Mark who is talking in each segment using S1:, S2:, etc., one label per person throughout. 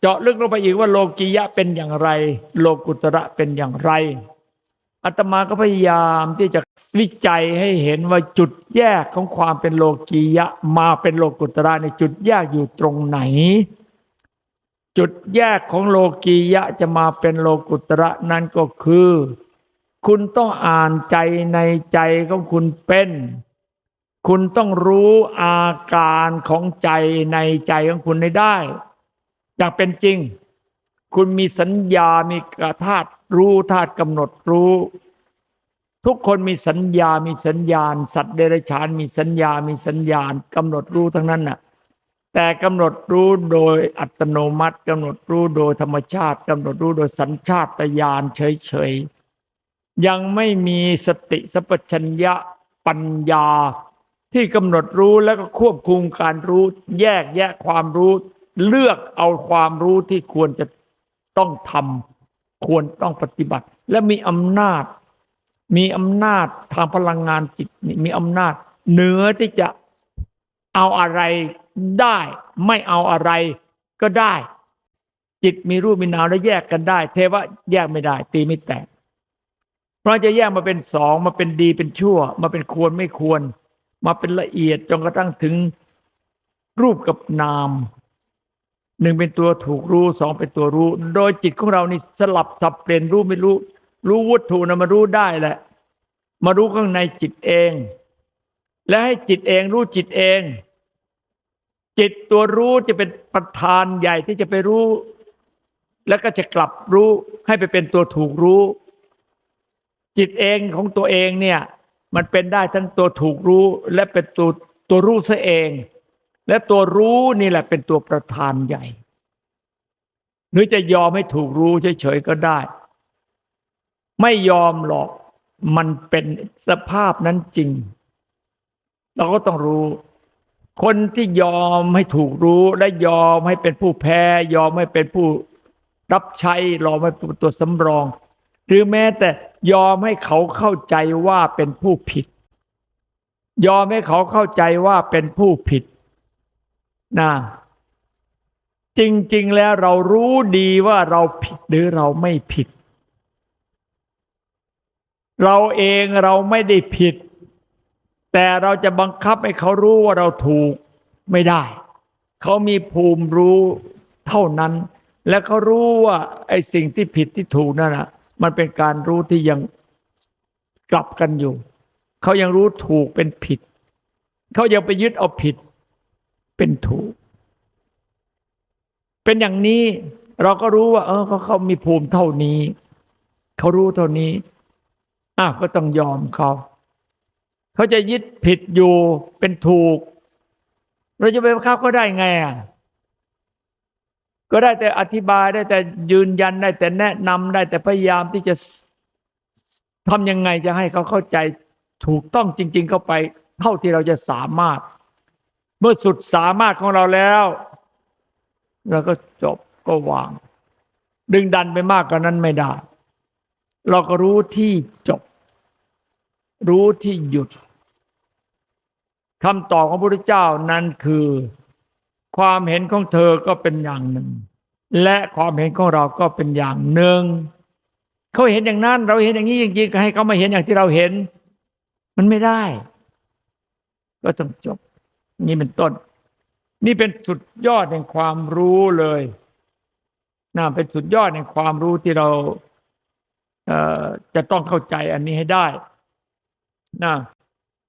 S1: เจาะลึกลงไปอีกว่าโลกียะเป็นอย่างไร โลกุตระเป็นอย่างไรอาตมาก็พยายามที่จะวิจัยให้เห็นว่าจุดแยกของความเป็นโลกียะมาเป็นโลกุตระในจุดแยกอยู่ตรงไหน จุดแยกของโลกียะจะมาเป็นโลกุตระนั้นก็คือ คุณต้องอ่านใจในใจของคุณเป็น คุณต้องรู้อาการของใจในใจของคุณให้ได้ อย่างเป็นจริง คุณมีสัญญา มีกระธาตุรู้ธาตุกำหนดรู้ ทุกคนมีสัญญา มีสัญญาณ สัตว์เดรัจฉาน มีสัญญา มีสัญญาณกำหนดรู้ทั้งนั้นน่ะ แต่กำหนดรู้โดยอัตโนมัติกำหนดรู้โดยธรรมชาติกำหนดรู้โดยสัญชาตญาณเฉยๆ ยังไม่มีสติสัพพัญญะปัญญา ที่กำหนดรู้แล้วก็ควบคุมการรู้ แยกแยะความรู้ เลือกเอาความรู้ที่ควรจะต้องทำควรต้องปฏิบัติ และมีอำนาจ มีอำนาจทางพลังงานจิตนี่มีอำนาจ เหนือที่จะเอาอะไรได้ ไม่เอาอะไรก็ได้ จิตมีรูปมีนามแล้วแยกกันได้ เทวะแยกไม่ได้ ตีไม่แตกเพราะจะแยกมาเป็นสองมาเป็นดีเป็นชั่ว มาเป็นควรไม่ควร มาเป็นละเอียดจนกระทั่งถึงรูปกับนามหนึ่งเป็นตัวถูกรู้สองเป็นตัวรู้ โดยจิตของเรานี่สลับสับเปลี่ยนรู้ไม่รู้ รู้วัตถุนะมารู้ได้แหละ มารู้ข้างในจิตเอง และให้จิตเองรู้จิตเอง จิตตัวรู้จะเป็นประธานใหญ่ที่จะไปรู้ แล้วก็จะกลับรู้ให้ไปเป็นตัวถูกรู้ จิตเองของตัวเองเนี่ย มันเป็นได้ทั้งตัวถูกรู้และเป็นตัวตัวรู้ซะเอง และตัวรู้นี่แหละเป็นตัวประธานใหญ่ หรือจะยอมให้ถูกรู้เฉยๆก็ได้ ไม่ยอมหรอกมันเป็นสภาพนั้นจริง เราก็ต้องรู้ คนที่ยอมให้ถูกรู้และยอมให้เป็นผู้แพ้ ยอมให้เป็นผู้รับใช้ยอมให้เป็นตัวสำรอง หรือแม้แต่ยอมให้เขาเข้าใจว่าเป็นผู้ผิด ยอมให้เขาเข้าใจว่าเป็นผู้ผิดนะจริง ๆ แล้วเรารู้ดีว่าเราผิดหรือเราไม่ผิด เราเองเราไม่ได้ผิด แต่เราจะบังคับให้เขารู้ว่าเราถูกไม่ได้ เขามีภูมิรู้เท่านั้น และเขารู้ว่าไอ้สิ่งที่ผิดที่ถูกนั่นนะ มันเป็นการรู้ที่ยังกลับกันอยู่ เขายังรู้ถูกเป็นผิด เขายังไปยึดเอาผิดเป็นถูก เป็นอย่างนี้เราก็รู้ว่า เออเขาเขามีภูมิเท่านี้ เขารู้เท่านี้อ้าวก็ต้องยอมเขา เขาจะยึดผิดอยู่เป็นถูก เราจะไปบังคับเขาได้ไงอะ ก็ได้แต่อธิบายได้แต่ยืนยันได้แต่แนะนำได้แต่พยายามที่จะทำยังไงจะให้เขาเข้าใจถูกต้องจริง ๆ เข้าไป เท่าที่เราจะสามารถ เมื่อสุดสามารถของเราแล้วเราก็จบก็วาง ดึงดันไปมากกว่านั้นไม่ได้ เราก็รู้ที่จบ รู้ที่หยุดคำตอบของพระพุทธเจ้านั้นคือ ความเห็นของเธอก็เป็นอย่างหนึ่ง และความเห็นของเราก็เป็นอย่างหนึ่งเขาเห็นอย่างนั้น เราเห็นอย่างนี้จริงๆก็ให้เขามาเห็นอย่างที่เราเห็น มันไม่ได้ ก็ต้องจบ นี่เป็นต้น นี่เป็นสุดยอดแห่งความรู้เลยน่ะเป็นสุดยอดแห่งความรู้ที่เราเอ่อจะต้องเข้าใจอันนี้ให้ได้นะ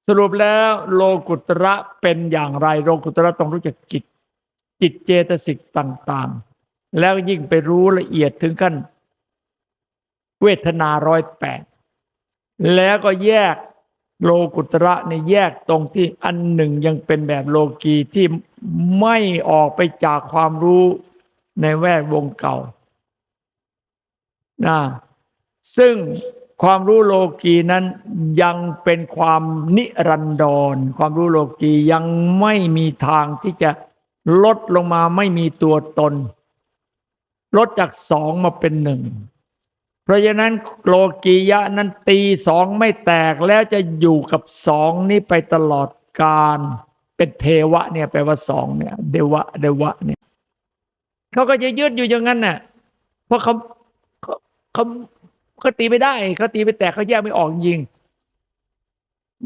S1: สรุปแล้วโลกุตระเป็นอย่างไร โลกุตระต้องรู้จักจิต จิตเจตสิกต่างๆ แล้วยิ่งไปรู้ละเอียดถึงขั้นเวทนาร้อยแปดแล้วก็แยกโลกุตระในแยกตรงที่อันหนึ่งยังเป็นแบบโลกีที่ไม่ออกไปจากความรู้ในแวดวงเก่านะซึ่งความรู้โลกีนั้นยังเป็นความนิรันดร ความรู้โลกียังไม่มีทางที่จะ ลดลงมาไม่มีตัวตน ลดจากสองมาเป็นหนึ่งเพราะฉะนั้นโลกียะนั้นตีสองไม่แตกแล้วจะอยู่กับสองนี้ไปตลอดกาลเป็นเทวะเนี่ยแปลว่าสองเนี่ย เดวะเดวะเนี่ยเขาก็จะยึดอยู่อย่างนั้นน่ะเพราะเขาเขาเขาตีไม่ได้เขาตีไปแตกเขาแยกไม่ออกจริง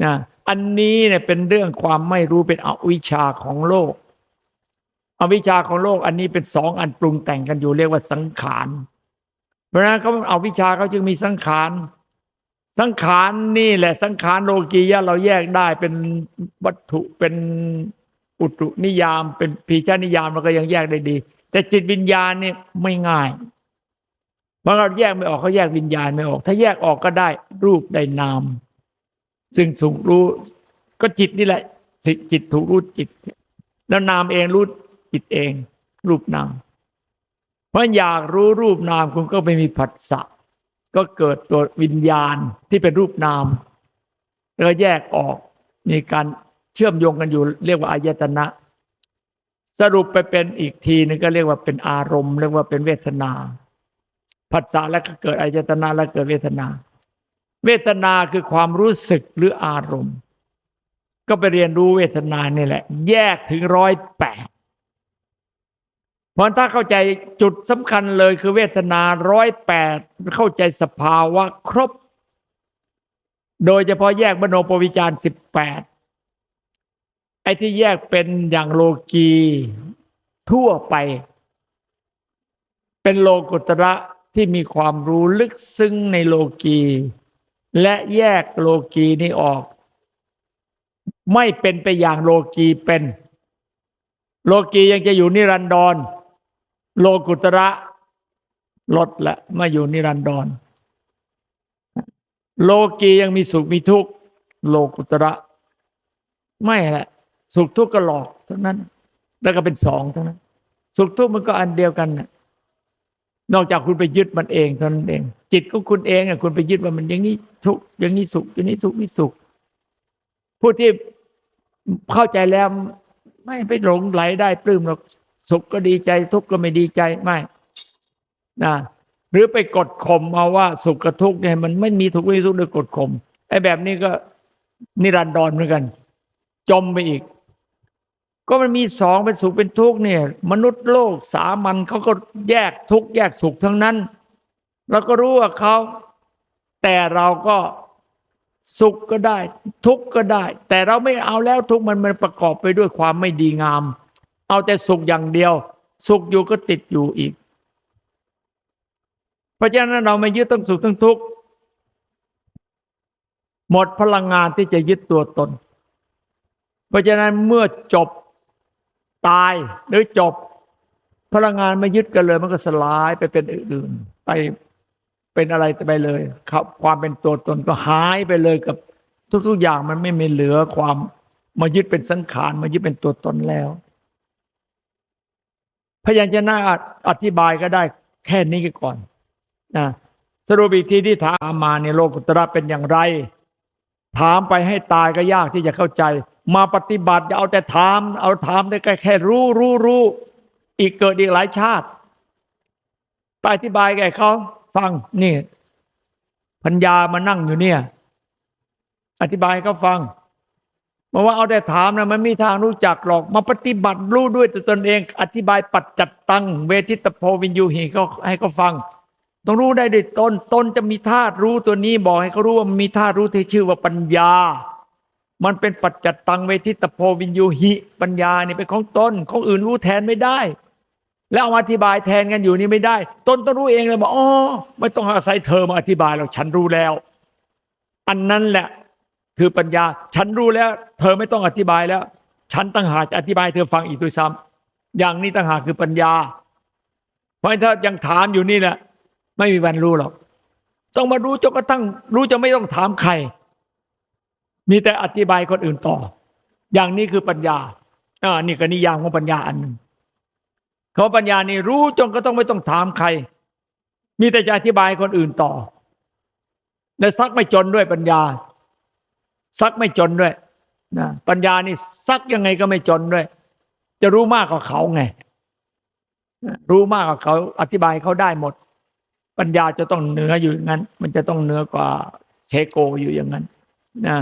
S1: นะอันนี้เนี่ยเป็นเรื่องความไม่รู้เป็นอวิชชาของโลก อวิชชาของโลกอันนี้เป็นสองอันปรุงแต่งกันอยู่เรียกว่าสังขาร เพราะฉะนั้นเขาเอาวิชาเขาจึงมีสังขาร สังขารนี่แหละสังขารโลกียะเราแยกได้เป็นวัตถุเป็นอุตุนิยามเป็นพีชานิยามเราก็ยังแยกได้ดี แต่จิตวิญญาณนี่ไม่ง่ายเพราะเราแยกไม่ออกเขาแยกวิญญาณไม่ออก ถ้าแยกออกก็ได้รูปได้นาม ซึ่งสุขรู้ก็จิตนี่แหละสิจิตถูกรู้จิต แล้วนามเองรู้ จิตเอง รูปนาม เพราะอยากรู้รูปนามคุณก็ไม่มีผัสสะก็เกิดตัววิญญาณที่เป็นรูปนามแล้วแยกออกมีการเชื่อมโยงกันอยู่ เรียกว่าอายตนะ สรุปไปเป็นอีกทีนึงก็เรียกว่าเป็นอารมณ์เรียกว่าเป็นเวทนาผัสสะแล้วก็เกิดอายตนะแล้วเกิดเวทนา เวทนาคือความรู้สึกหรืออารมณ์ ก็ไปเรียนรู้เวทนานี่แหละ แยกถึงร้อยแปด ราะถ้าเข้าใจจุดสำคัญเลยคือเวทนาร้อยแปดเข้าใจสภาวะครบ โดยเฉพาะแยกมโนปวิจารสิบแปดไอ้ที่แยกเป็นอย่างโลกีทั่วไป เป็นโลกุตระที่มีความรู้ลึกซึ้งในโลกี และแยกโลกีนี้ออก ไม่เป็นไปอย่างโลกีเป็น โลกียังจะอยู่นิรันดร โลกุตระลดละมาอยู่นิรันดร โลกียังมีสุขมีทุกข์โลกุตระ ไม่แหละสุขทุกข์ก็หลอกทั้งนั้น แล้วก็เป็นสองทั้งนั้น สุขทุกข์มันก็อันเดียวกันนะนอกจากคุณไปยึดมันเองเท่านั้นเอง จิตของคุณเองอะคุณไปยึดว่ามันอย่างนี้ทุกอย่างนี้สุขอย่างนี้สุขนี่สุข ผู้ที่เข้าใจแล้วไม่ไปหลงไหลได้ปลื้มหรอก สุขก็ดีใจทุกข์ก็ไม่ดีใจไม่นะหรือไปกดข่มเอาว่าสุขกับทุกข์เนี่ยมันไม่มีทุกข์ไม่มีทุกข์โดยกดข่มไอ้แบบนี้ก็นิรันดรเหมือนกัน จมไปอีก ก็มันมีสองเป็นสุขเป็นทุกข์เนี่ย มนุษย์โลกสามัญเขาก็แยกทุกข์แยกสุขทั้งนั้นเราก็รู้ว่าเขาแต่เราก็สุขก็ได้ ทุกข์ก็ได้ แต่เราไม่เอาแล้วทุกข์มันมันประกอบไปด้วยความไม่ดีงาม เอาแต่สุขอย่างเดียว สุขอยู่ก็ติดอยู่อีก เพราะฉะนั้นเราไม่ยึดต้องสุขทั้งทุกข์หมดพลังงานที่จะยึดตัวตน เพราะฉะนั้นเมื่อจบตายหรือจบ พลังงานไม่ยึดกันเลย มันก็สลายไปเป็นอื่นไปเป็นอะไรไปเลยครับ ความเป็นตัวตนก็หายไปเลยกับทุกๆอย่างมันไม่มีเหลือความมายึดเป็นสังขารมายึดเป็นตัวตนแล้ว พยานจะน่าอธิบายก็ได้แค่นี้ก่อนนะสรุปอีกทีที่ถามมาในโลกุตระเป็นอย่างไร ถามไปให้ตายก็ยากที่จะเข้าใจ มาปฏิบัติเอาแต่ถาม เอาถามได้แค่แค่รู้รู้รู้อีกเกิดอีกหลายชาติไปอธิบายแก่เขาฟังนี่ ปัญญามานั่งอยู่เนี่ย อธิบายเขาฟัง มาว่าเอาแต่ถามนะมันมีทางรู้จักหรอก มาปฏิบัติรู้ด้วยตัวตนเอง อธิบายปัจจัดตัง เวทิตโพวินยูหีเขาให้เขาฟัง ต้องรู้ได้ด้วยตนตนจะมีธาตุรู้ตัวนี้บอกให้เขารู้ว่ามีธาตุรู้ที่ชื่อว่าปัญญา มันเป็นปัจจัดตังเวทิตโพวินยูหิปัญญานี่เป็นของตนของอื่นรู้แทนไม่ได้ แล้วเอาอธิบายแทนกันอยู่นี่ไม่ได้ ตนต้องรู้เองเลยบอกอ๋อไม่ต้องอาศัยเธอมาอธิบายหรอกฉันรู้แล้ว อันนั้นแหละ คือปัญญา ฉันรู้แล้ว เธอไม่ต้องอธิบายแล้ว ฉันตั้งหากจะอธิบายเธอฟังอีกด้วยซ้ำอย่างนี้ตั้งหากคือปัญญา เพราะถ้ายังถามอยู่นี่แหละไม่มีวันรู้หรอกต้องมารู้จนกระทั่งรู้จะไม่ต้องถามใคร มีแต่อธิบายคนอื่นต่อ อย่างนี้คือปัญญาอ่านี่ก็นิยามของปัญญาอันหนึ่งเขาปัญญานี่รู้จนก็ต้องไม่ต้องถามใคร มีแต่จะอธิบายคนอื่นต่อ และซักไม่จนด้วยปัญญา ซักไม่จนด้วยนะปัญญานี่ซักยังไงก็ไม่จนด้วย จะรู้มากกว่าเขาไงรู้มากกว่าเขาอธิบายเขาได้หมด ปัญญาจะต้องเหนืออยู่อย่างนั้น มันจะต้องเหนือกว่าเชโกอยู่อย่างนั้นนะ